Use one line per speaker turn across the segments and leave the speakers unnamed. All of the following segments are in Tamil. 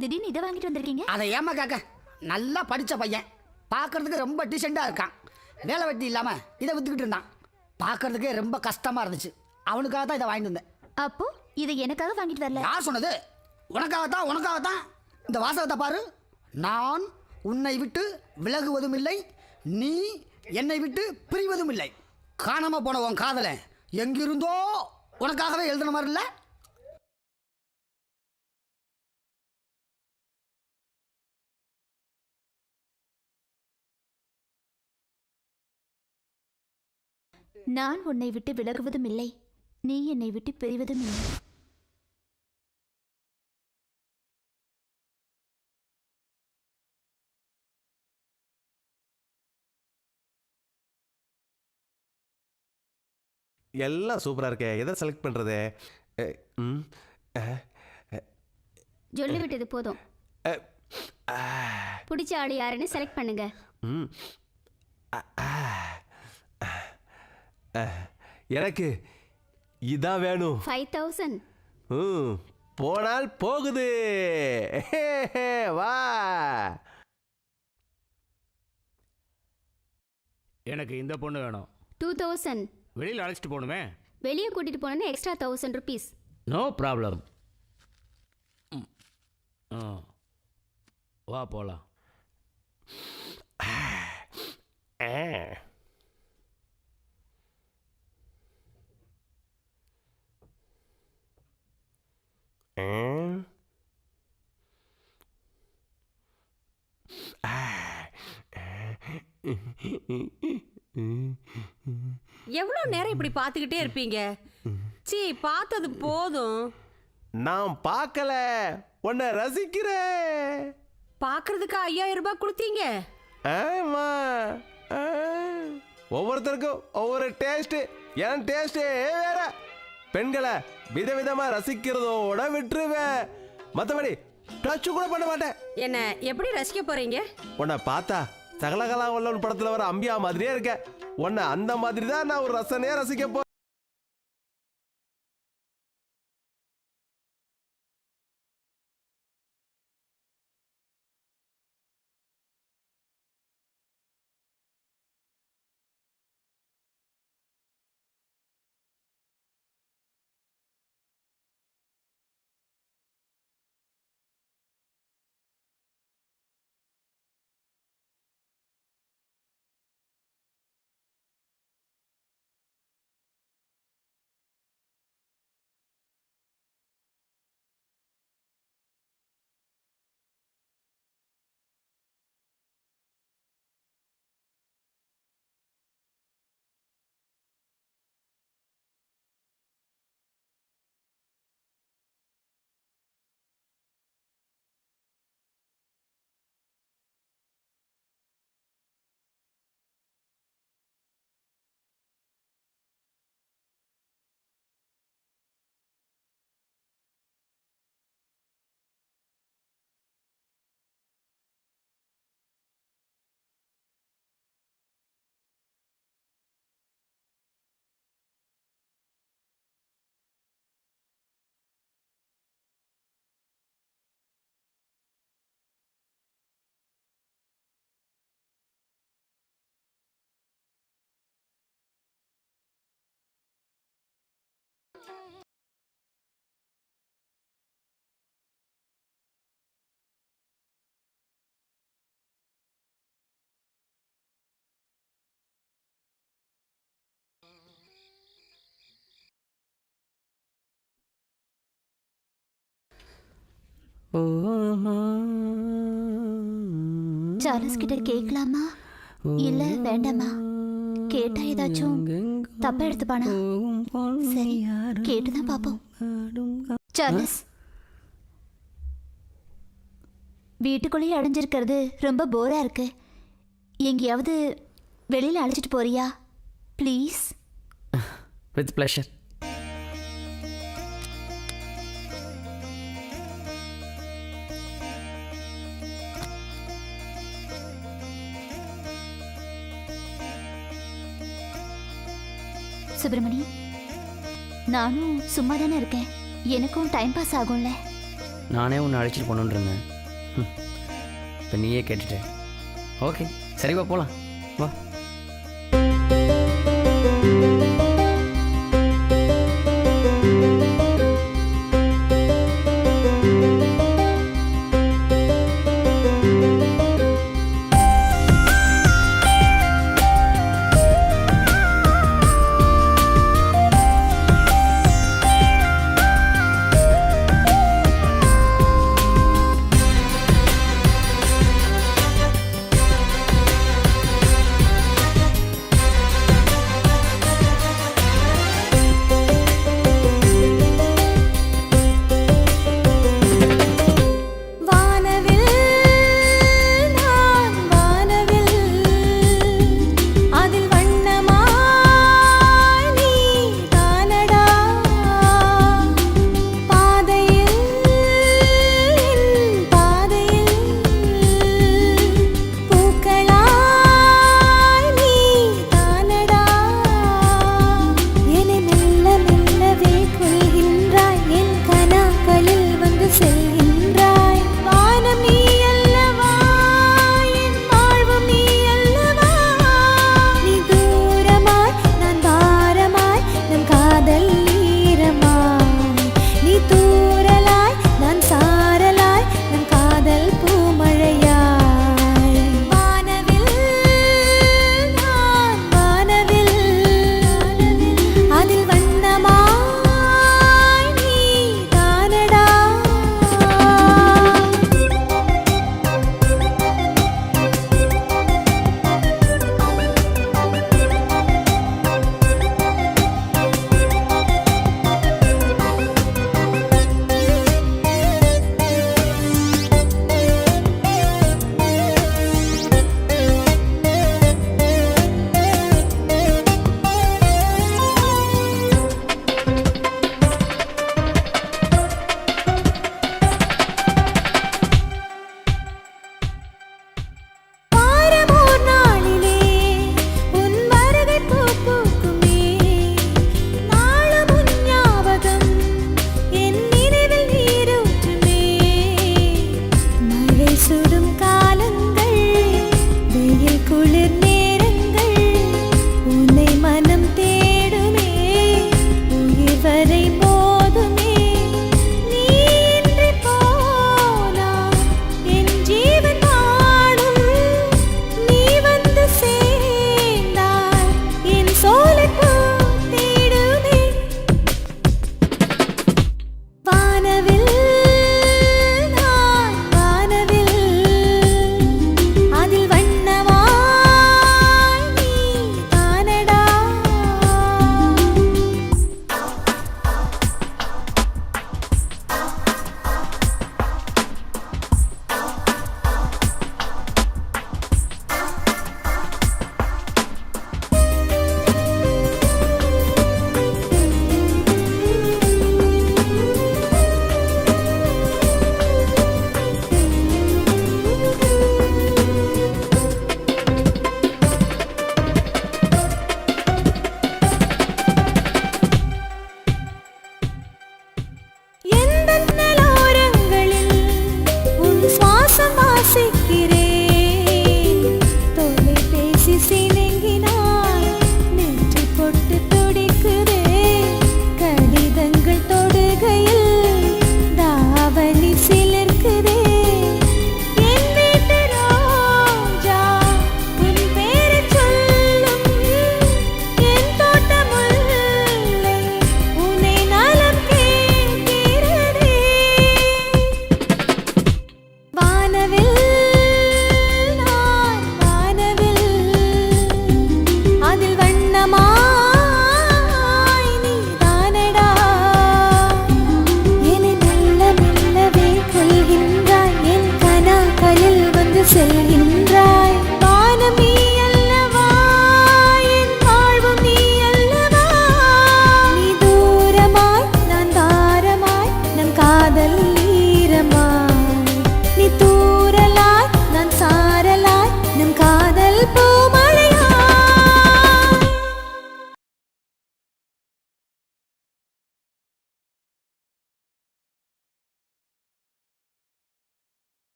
திடீர்னு இதை வாங்கிட்டு வந்திருக்கீங்க?
அதை ஏமா நல்லா படித்த பையன். பார்க்கறதுக்கு ரொம்ப டீசெண்டாக இருக்கான். வேலை வெட்டி இல்லாமல் இதை விற்றுக்கிட்டு இருந்தான். பார்க்கறதுக்கே ரொம்ப கஷ்டமாக இருந்துச்சு. அவனுக்காக தான் இதை வாங்கிட்டு வந்தேன்.
அப்போ இதை எனக்காக வாங்கிட்டு வரல?
யார் சொன்னது? உனக்காகத்தான் உனக்காகத்தான்? இந்த வாசகத்தை பாரு. நான் உன்னை விட்டு விலகுவதும் இல்லை நீ என்னை விட்டு பிரிவதும் இல்லை. காணாம போன உன் காதலை எங்கிருந்தோ உனக்காகவே எழுதுன மாதிரி இல்லை?
நான் உன்னை விட்டு விலகுவதும் இல்லை நீ என்னை விட்டு பிரிவதும் இல்லை
எல்லாம் சூப்பராக இருக்கே. எதை செலக்ட் பண்ணுறது ம் அஹ்,
சொல்லி விட்டது போதும். பிடிச்ச ஆள் யாருன்னு செலக்ட் பண்ணுங்க.
ம் ஆ, எனக்கு இதான் வேணும்.
ஃபைவ் தௌசண்ட்
ம் போனால் போகுது. வா.
எனக்கு இந்த பொண்ணு வேணும்.
டூ தௌசண்ட்
வெளியில் அழைச்சிட்டு போகணுமே?
வெளியே கூட்டிட்டு போனோன்னா extra thousand rupees
no problem வா போகலாம்
ஆ. ஆ.
எவ்வளோ நேரம் இப்படி பார்த்துக்கிட்டே இருப்பீங்க? சீ பார்த்தது போதும்.
நான் பார்க்கல. உன்னை ரசிக்கிறேன்.
பார்க்கறதுக்கு ஐயாயிரம் ரூபாய் கொடுத்தீங்க.
ஆமா. ஆ. ஒவ்வொருத்தருக்கும் ஒவ்வொரு டேஸ்ட் என் டேஸ்டே வேற. பெண்களை விதவிதமா ரசிக்கிறதோட விட்டுருவேன். மற்றபடி டச் கூட பண்ண மாட்டேன்.
என்ன எப்படி ரசிக்க போறீங்க?
உன்னை பார்த்தா சகலகலா வல்லவன் படத்துல வர அம்பியா மாதிரியே இருக்க உன்னை அந்த மாதிரி தான் நான் ஒரு ரசனையா ரசிக்க போ
சார்லஸ் கிட்ட கேட்கலாமா இல்ல வேண்டாமா? கேட்டா ஏதாச்சும் தப்பா எடுத்துப்பானா சரி கேட்டுதான் பாப்போம். சார்லஸ். வீட்டுக்குள்ளேயே அடைஞ்சிருக்கிறது ரொம்ப போரா இருக்கு. எங்கேயாவது வெளியில அழைச்சிட்டு போறியா? Please
with pleasure
Subramani. நானும் சும்மா தானே இருக்கேன். எனக்கும் டைம் பாஸ் ஆகும்ல.
நானே உன்னை அழைச்சிட்டு போகணுன்னு இருந்தேன். இப்போ நீயே கேட்டுட்டேன் ஓகே. சரி வா போகலாம் வா.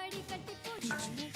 படி கட்டி போட்டாலே